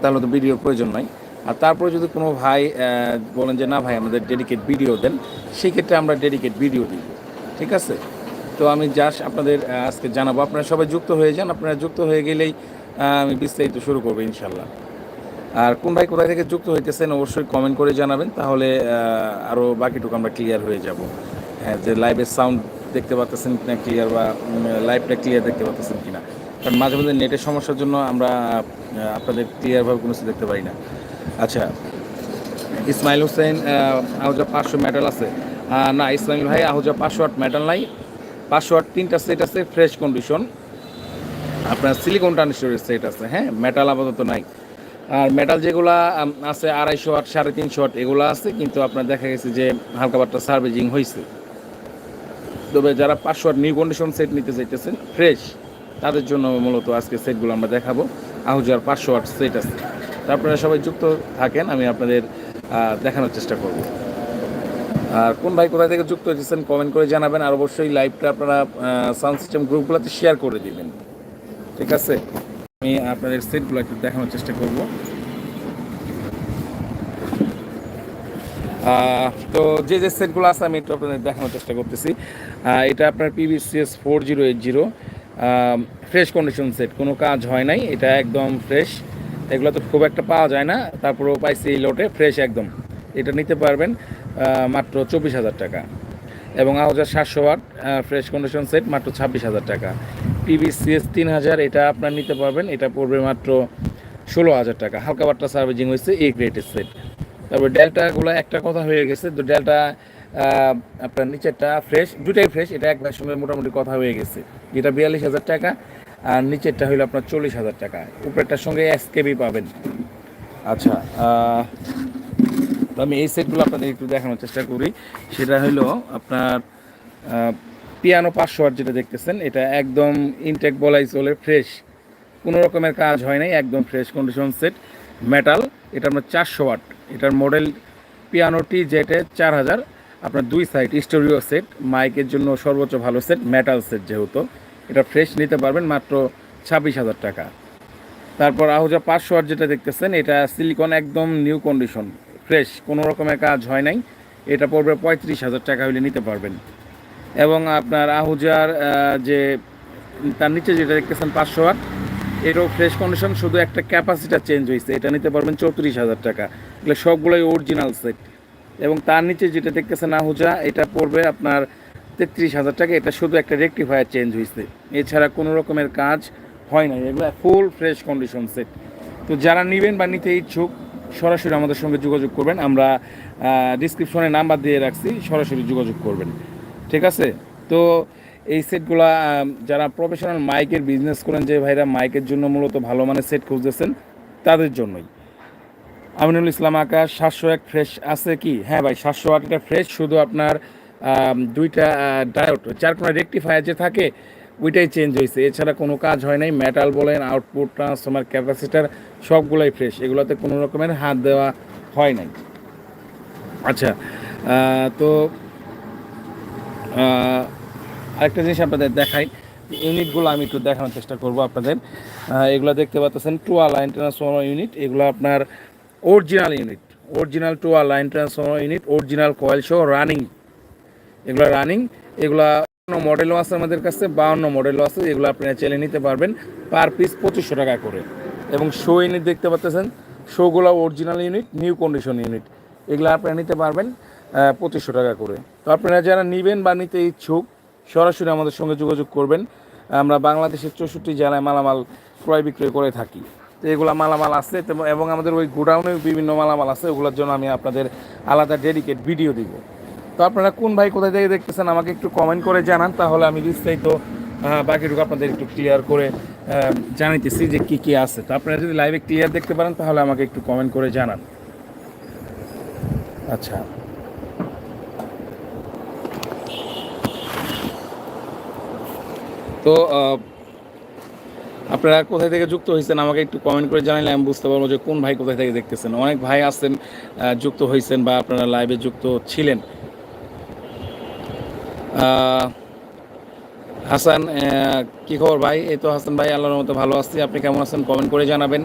তাহলে তো ভিডিওর প্রয়োজন নাই। আর তারপরে যদি কোনো ভাই বলেন যে, না ভাই, আমাদের ডেডিকেট ভিডিও দেন, সেক্ষেত্রে আমরা ডেডিকেট ভিডিও দিব। ঠিক আছে? তো আমি জাস্ট আপনাদের আজকে জানাব। আপনারা সবাই যুক্ত হয়ে যান। আপনারা যুক্ত হয়ে গেলেই আমি বিস্তারিত শুরু করব ইনশাল্লাহ আর কোন ভাই কোথায় থেকে যুক্ত হইতেছেন অবশ্যই কমেন্ট করে জানাবেন। তাহলে আরও বাকিটুকু আমরা ক্লিয়ার হয়ে যাব। হ্যাঁ যে লাইভের সাউন্ড দেখতে পাচ্ছেন কিনা ক্লিয়ার বা লাইভটা ক্লিয়ার দেখতে পাচ্ছেন কিনা। কারণ মাঝে মাঝে নেটের সমস্যার জন্য আমরা আপনাদের ক্লিয়ারভাবে কোনো কিছু দেখতে পারি না। আচ্ছা ইসমাইল হোসেন আহ, আহুজা পাঁচশো মেডাল আছে। না ইসমাইল ভাই আহুজা পাঁচশো আট মেডাল নাই। পাঁচশো আট তিনটা সেট আছে ফ্রেশ কন্ডিশন আপনার সিলিকন ট্রানজিস্টরের সেট আছে হ্যাঁ? মেটাল আপাতত নাই। আর মেটাল যেগুলা আছে আড়াইশো আট সাড়ে তিনশো আট এগুলো আছে কিন্তু আপনার দেখা গেছে যে হালকা পাট্টা সার্ভিজিং হয়েছে তবে যারা পাঁচশো আট নিউ কন্ডিশন সেট নিতে চাইতেছেন ফ্রেশ তাদের জন্য মূলত আজকে সেটগুলো আমরা দেখাবো। আহুজার পাঁচশো আট সেট আছে তারপরে সবাই যুক্ত থাকেন, আমি আপনাদের দেখানোর চেষ্টা করব। আর কোন ভাই কোথা থেকে যুক্ত হয়েছেন কমেন্ট করে জানাবেন, আর অবশ্যই লাইভটা আপনারা সাউন্ড সিস্টেম গ্রুপগুলোতে শেয়ার করে দিবেন। ঠিক আছে? আমি আপনাদের সেটগুলো একটু দেখানোর চেষ্টা করব। তো যে যে সেটগুলো আছে, আমি একটু আপনাদের দেখানোর চেষ্টা করতেছি। এটা আপনার PBCS four zero eight zero fresh condition set কোনো কাজ হয় নাই, এটা একদম ফ্রেশ এগুলো তো খুব একটা পাওয়া যায় না, তারপরেও পাইছি এই লোটে ফ্রেশ একদম। এটা নিতে পারবেন মাত্র চব্বিশ হাজার টাকা। এবং হাজার সাতশো ওয়াট ফ্রেশ কন্ডিশন সেট মাত্র ছাব্বিশ হাজার টাকা। পিবিসিএস তিন হাজার, এটা আপনার নিতে পারবেন, এটা পড়বে মাত্র ষোলো হাজার টাকা। হালকা বাট্টা সার্ভিজিং হয়েছে এ গ্রেটের সেট তারপর ডেল্টাগুলো একটা কথা হয়ে গেছে, তো ডেল্টা আপনার নিচেরটা ফ্রেশ দুটাই ফ্রেশ এটা এক ভাইয়ের সঙ্গে মোটামুটি কথা হয়ে গেছে। যেটা বিয়াল্লিশ হাজার টাকা, আর নিচেরটা হইল আপনার চল্লিশ হাজার টাকা। উপরেরটার সঙ্গে এস কেবি পাবেন। আচ্ছা তো আমি এই সেটগুলো আপনাদের একটু দেখানোর চেষ্টা করি। সেটা হলো আপনার পিয়ানো পাঁচশো ওয়াট যেটা দেখতেছেন, এটা একদম ইনটেক বলাই চলে ফ্রেশ কোনো রকমের কাজ হয় নাই, একদম ফ্রেশ কন্ডিশন সেট মেটাল এটা আপনার চারশো ওয়াট এটার মডেল পিয়ানোটি জেটে চার হাজার। আপনার দুই সাইড স্টোরিও সেট মাইকের জন্য সর্বোচ্চ ভালো সেট মেটাল সেট যেহেতু। এটা ফ্রেশ নিতে পারবেন মাত্র ছাব্বিশ হাজার টাকা। তারপর আহুজা পাঁচশো ওয়াট যেটা দেখতেছেন এটা সিলিকন একদম নিউ কন্ডিশন ফ্রেশ কোনো রকমের কাজ হয় নাই। এটা পড়বে পঁয়ত্রিশ হাজার টাকা হলে নিতে পারবেন। এবং আপনার আহুজার আহ, যে তার নিচে যেটা দেখতেছেন পাঁচশো ওয়াট এটাও ফ্রেশ কন্ডিশন শুধু একটা ক্যাপাসিটার চেঞ্জ হয়েছে এটা নিতে পারবেন চৌত্রিশ হাজার টাকা। এগুলো সবগুলোই অরিজিনাল সেট এবং তার নিচে যেটা দেখতেছেন আহুজা, এটা পড়বে আপনার তেত্রিশ হাজার টাকা। এটা শুধু একটা রেকটিফায়ার চেঞ্জ হয়েছে এছাড়া কোনো রকমের কাজ হয় না এগুলো ফুল ফ্রেশ কন্ডিশন সেট তো যারা নেবেন বা নিতে ইচ্ছুক, সরাসরি আমাদের সঙ্গে যোগাযোগ করবেন। আমরা ডিসক্রিপশনে নাম্বার দিয়ে রাখছি, সরাসরি যোগাযোগ করবেন। ঠিক আছে? তো এই সেটগুলা যারা প্রফেশনাল মাইকের বিজনেস করেন, যে ভাইরা মাইকের জন্য মূলত ভালো মানের সেট খুঁজতেছেন, তাদের জন্যই। আমিনুল ইসলাম আকাশ, সাতশো এক ফ্রেশ আছে কি? হ্যাঁ ভাই, সাতশো আটটা ফ্রেশ শুধু আপনার দুইটা ডায়োড চার কোনো রেকটিফায়ার যে থাকে, ওইটাই চেঞ্জ হয়েছে। এছাড়া কোনো কাজ হয় নাই মেটাল বলেন আউটপুট ট্রান্সফর্মার ক্যাপাসিটার সবগুলাই ফ্রেশ এগুলোতে কোনো রকমের হাত দেওয়া হয় নাই। আচ্ছা তো আরেকটা জিনিস আপনাদের দেখাই ইউনিটগুলো আমি একটু দেখানোর চেষ্টা করব আপনাদের। এগুলো দেখতে পাচ্ছেন টুয়া লাইন ট্রান্সফর্মার ইউনিট এগুলো আপনার original unit original টুয়া line transformer unit original coil সহ রানিং এগুলো রানিং এগুলো মডেলও আছে আমাদের কাছে বাউন্ন মডেলও আছে এগুলো আপনারা চাইলে নিতে পারবেন পার পিস পঁচিশশো টাকা করে। এবং শো ইউনিট দেখতে পাচ্ছেন শোগুলো original unit new condition unit এগুলো আপনারা নিতে পারবেন পঁচিশশো টাকা করে। তো আপনারা যারা নেবেন বা নিতে ইচ্ছুক, সরাসরি আমাদের সঙ্গে যোগাযোগ করবেন। আমরা বাংলাদেশের চৌষট্টি জেলায় মালামাল ক্রয় বিক্রয় করে থাকি। তো এগুলো মালামাল আছে। এবং আমাদের ওই গোডাউনে বিভিন্ন মালামাল আছে, ওগুলোর জন্য আমি আপনাদের আলাদা ডেডিকেট ভিডিও দিব। তো আপনারা কোন ভাই কোথায় থেকে দেখতেছেন আমাকে একটু কমেন্ট করে জানান, তাহলে আমি বিস্তারিত বাকিটুকু আপনাদের একটু ক্লিয়ার করে জানাইতেছি যে কি কি আছে। তো আপনারা যদি লাইভে ক্লিয়ার দেখতে পারেন, তাহলে আমাকে একটু কমেন্ট করে জানান। আচ্ছা। তো আপনারা কোথায় থেকে যুক্ত হয়েছেন আমাকে একটু কমেন্ট করে জানালে আমি বুঝতে পারব যে কোন ভাই কোথায় থেকে দেখতেছেন। অনেক ভাই আসছেন যুক্ত হয়েছেন বা আপনারা লাইভে যুক্ত ছিলেন। হাসান কি খবর ভাই? এই তো হাসান ভাই, আল্লাহর মতো ভালো আছি। আপনি কেমন আছেন? কমেন্ট করে জানাবেন।